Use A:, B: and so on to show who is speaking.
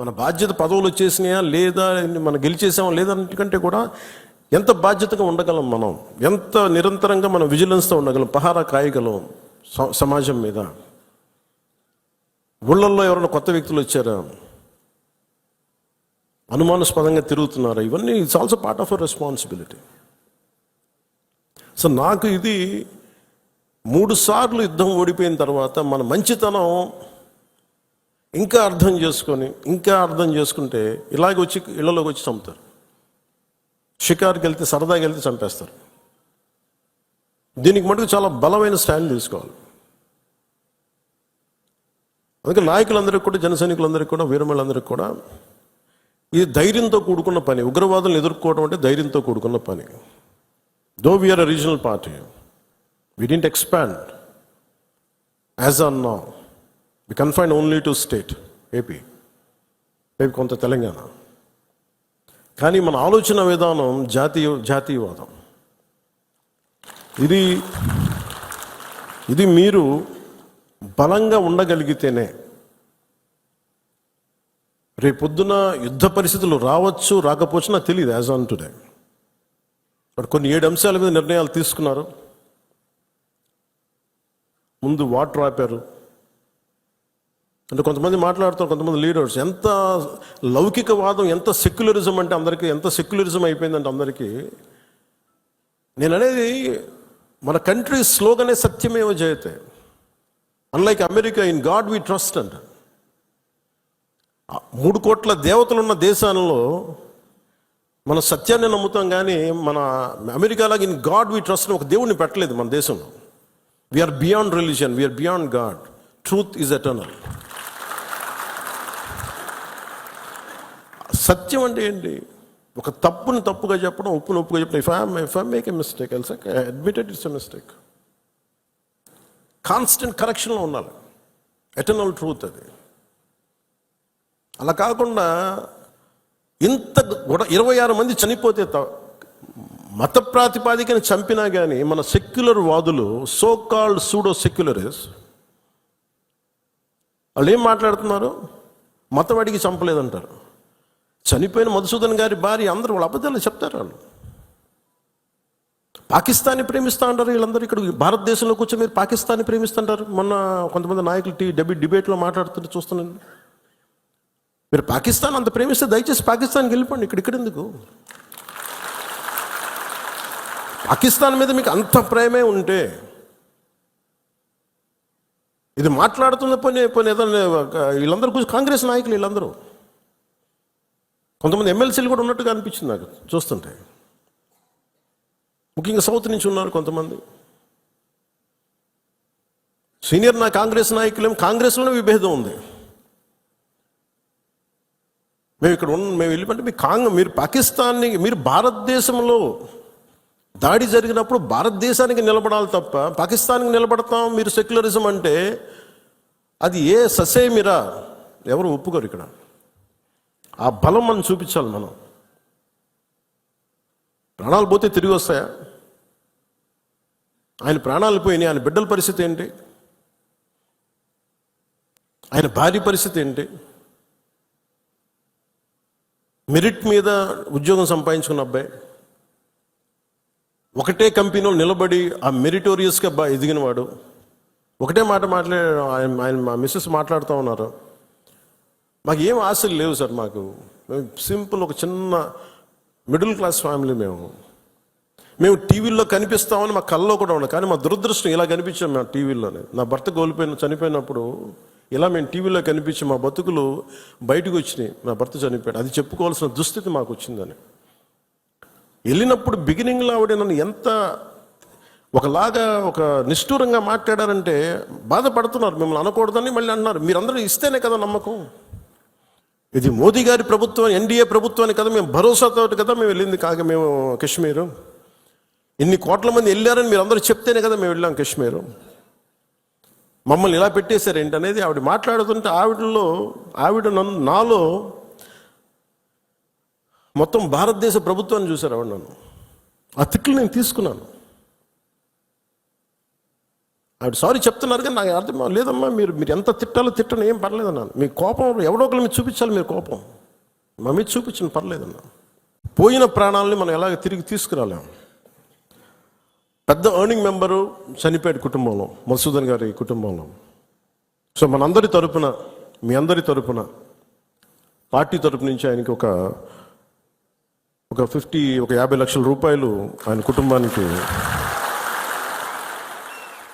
A: మన బాధ్యత పదవులు వచ్చేసినాయా లేదా మనం గెలిచేసామా లేదా అన్నిటికంటే కూడా ఎంత బాధ్యతగా ఉండగలం మనం? ఎంత నిరంతరంగా మనం విజిలెన్స్తో ఉండగలం? పహారా కాయగలం స- సమాజం మీద. ఊళ్ళల్లో ఎవరైనా కొత్త వ్యక్తులు వచ్చారా? అనుమానాస్పదంగా తిరుగుతున్నారా? ఇవన్నీ it's also part of a responsibility so నాకు ఇది మూడు సార్లు యుద్ధం ఓడిపోయిన తర్వాత మన మంచితనం ఇంకా అర్థం చేసుకొని ఇంకా అర్థం చేసుకుంటే ఇలాగ వచ్చి ఇళ్ళలోకి వచ్చి చంపుతారు. షికార్కి వెళ్తే సరదాకి వెళ్తే చంపేస్తారు. దీనికి మటుకు చాలా బలమైన స్టాండ్ తీసుకోవాలి. అందుకే నాయకులందరికీ కూడా జన సైనికులందరికీ కూడా వీరమలందరికీ కూడా ఇది ధైర్యంతో కూడుకున్న పని ఉగ్రవాదులను ఎదుర్కోవడం అంటే ధైర్యంతో కూడుకున్న పని. Though we're a regional party we didn't expand as on నా we confine only to state AP రేపు కొంత తెలంగాణ. కానీ మన ఆలోచన విధానం జాతీయ జాతీయవాదం. ఇది ఇది మీరు బలంగా ఉండగలిగితేనే రేపొద్దున యుద్ధ పరిస్థితులు రావచ్చు రాకపోవచ్చు నాకు తెలియదు యాజ్ ఆన్ టుడే బట్ కొన్ని ఏడు అంశాల మీద నిర్ణయాలు తీసుకున్నారు. ముందు వాటర్ ఆపారు. అంటే కొంతమంది మాట్లాడుతారు కొంతమంది లీడర్స్ ఎంత లౌకికవాదం ఎంత సెక్యులరిజం అంటే అందరికీ ఎంత సెక్యులరిజం అయిపోయిందంటే అందరికీ నేను అనేది మన కంట్రీ స్లోగనే సత్యమేవ జయతే. Unlike America in God we trust అంట. మూడు కోట్ల దేవతలున్న దేశాలలో మన సత్యాన్ని నమ్ముతాం కానీ మన అమెరికాలాగా ఇన్ గాడ్ వి ట్రస్ట్ ఒక దేవుడిని పెట్టలేదు మన దేశంలో. We're beyond religion we're beyond God truth is eternal సత్యం అంటే ఏంటి? ఒక తప్పును తప్పుగా చెప్పడం ఉప్పును ఒప్పుగా చెప్పడం. If I'm if I make a mistake else admitted it's a mistake constant కరెక్షన్లో ఉండాలి. ఎటర్నల్ ట్రూత్ అది. అలా కాకుండా ఇంత కూడా ఇరవై ఆరు మంది చనిపోతే మత ప్రాతిపాదికను చంపినా కానీ మన సెక్యులర్ వాదులు సో కాల్డ్ సూడో సెక్యులరిస్ వాళ్ళు ఏం మాట్లాడుతున్నారు మతవాడికి చంపలేదంటారు. చనిపోయిన మధుసూదన్ గారి భార్య అందరూ వాళ్ళ అబద్ధాలు చెప్తారు వాళ్ళు. పాకిస్తాన్ని ప్రేమిస్తా అంటారు వీళ్ళందరూ ఇక్కడ. భారతదేశంలో కూర్చొని మీరు పాకిస్తాన్ని ప్రేమిస్తుంటారు? మొన్న కొంతమంది నాయకులు టీ డెబి డిబేట్లో మాట్లాడుతుంటే చూస్తున్నాను. మీరు పాకిస్తాన్ అంత ప్రేమిస్తే దయచేసి పాకిస్తాన్కి వెళ్ళిపోండి. ఇక్కడ ఇక్కడ ఎందుకు? పాకిస్తాన్ మీద మీకు అంత ప్రేమే ఉంటే ఇది మాట్లాడుతున్న పని పోనీ ఏదైనా వీళ్ళందరూ కూర్చొని కాంగ్రెస్ నాయకులు వీళ్ళందరూ. కొంతమంది ఎమ్మెల్సీలు కూడా ఉన్నట్టుగా అనిపించింది నాకు చూస్తుంటే. ముఖ్యంగా సౌత్ నుంచి ఉన్నారు కొంతమంది. సీనియర్ నా కాంగ్రెస్ నాయకులేం కాంగ్రెస్లోనే విభేదం ఉంది. మేము ఇక్కడ ఉన్న మేము వెళ్ళిపోతే మీ కాంగ్ మీరు పాకిస్తాన్ని మీరు భారతదేశంలో దాడి జరిగినప్పుడు భారతదేశానికి నిలబడాలి తప్ప పాకిస్తాన్కి నిలబడతాం మీరు సెక్యులరిజం అంటే అది ఏ ససేమిరా? ఎవరు ఒప్పుకోరు ఇక్కడ. ఆ బలం మనం చూపించాలి మనం. ప్రాణాలు పోతే తిరిగి వస్తాయా? ఆయన ప్రాణాలు పోయినాయి. ఆయన బిడ్డల పరిస్థితి ఏంటి? ఆయన భార్య పరిస్థితి ఏంటి? మెరిట్ మీద ఉద్యోగం సంపాదించుకున్న అబ్బాయి ఒకటే కంపెనీలో నిలబడి ఆ మెరిటోరియస్గా బా ఎదిగినవాడు ఒకటే మాట మాట్లాడే ఆయన ఆయన మా మిస్సెస్ మాట్లాడుతూ ఉన్నారు. మాకు ఏం ఆశలు లేవు సార్ మాకు. మేము సింపుల్ ఒక చిన్న మిడిల్ క్లాస్ ఫ్యామిలీ మేము. మేము టీవీల్లో కనిపిస్తామని మా కల్లో కూడా ఉండదు. కానీ మా దురదృష్టం ఇలా కనిపించాం మేము టీవీలోనే నా భర్త కోల్పోయిన చనిపోయినప్పుడు ఇలా మేము టీవీలో కనిపించి మా బతుకులు బయటకు వచ్చినాయి. నా భర్త చనిపోయాడు. అది చెప్పుకోవాల్సిన దుస్థితి మాకు వచ్చిందని. వెళ్ళినప్పుడు బిగినింగ్లో ఆవిడ నన్ను ఎంత ఒకలాగా ఒక నిష్ఠూరంగా మాట్లాడారంటే బాధపడుతున్నారు. మిమ్మల్ని అనకూడదని మళ్ళీ అన్నారు మీరందరూ ఇస్తేనే కదా నమ్మకం. ఇది మోదీ గారి ప్రభుత్వం ఎన్డీఏ ప్రభుత్వాన్ని కదా మేము భరోసాతో కదా మేము వెళ్ళింది కాక మేము కాశ్మీరు. ఇన్ని కోట్ల మంది వెళ్ళారని మీరు అందరూ చెప్తేనే కదా మేము వెళ్ళాం కాశ్మీరు. మమ్మల్ని ఇలా పెట్టేశారు ఏంటనేది ఆవిడ మాట్లాడుతుంటే ఆవిడలో ఆవిడ నన్ను నాలో మొత్తం భారతదేశ ప్రభుత్వాన్ని చూశారు ఆవిడ నన్ను. ఆ తిట్లు నేను తీసుకున్నాను. ఆవిడ సారీ చెప్తున్నారు కానీ నాకు అర్థం లేదమ్మా మీరు మీరు ఎంత తిట్టాలో తిట్టను ఏం పర్లేదన్నాను మీ కోపం ఎవడో ఒకరి మీద చూపించాలి మీరు కోపం. మా మీద చూపించిన పర్లేదన్నా పోయిన ప్రాణాలని మనం ఎలాగ తిరిగి తీసుకురాలేము పెద్ద ఎర్నింగ్ మెంబరు చనిపోయాడు కుటుంబంలో మధుసూదన్ గారి కుటుంబంలో. సో మనందరి తరపున మీ అందరి తరపున పార్టీ తరపు నుంచి ఆయనకి ఒక ఒక ఫిఫ్టీ ఒక యాభై లక్షల రూపాయలు ఆయన కుటుంబానికి